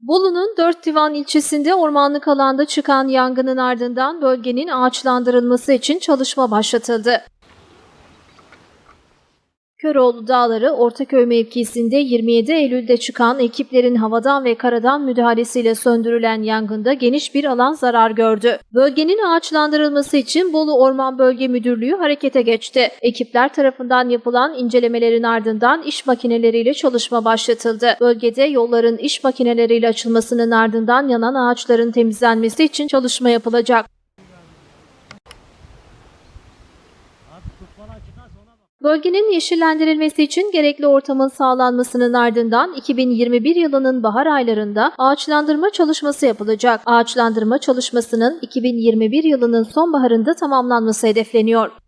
Bolu'nun Dört Divan ilçesinde ormanlık alanda çıkan yangının ardından bölgenin ağaçlandırılması için çalışma başlatıldı. Köroğlu Dağları Ortaköy mevkisinde 27 Eylül'de çıkan ekiplerin havadan ve karadan müdahalesiyle söndürülen yangında geniş bir alan zarar gördü. Bölgenin ağaçlandırılması için Bolu Orman Bölge Müdürlüğü harekete geçti. Ekipler tarafından yapılan incelemelerin ardından iş makineleriyle çalışma başlatıldı. Bölgede yolların iş makineleriyle açılmasının ardından yanan ağaçların temizlenmesi için çalışma yapılacak. Bölgenin yeşillendirilmesi için gerekli ortamın sağlanmasının ardından 2021 yılının bahar aylarında ağaçlandırma çalışması yapılacak. Ağaçlandırma çalışmasının 2021 yılının sonbaharında tamamlanması hedefleniyor.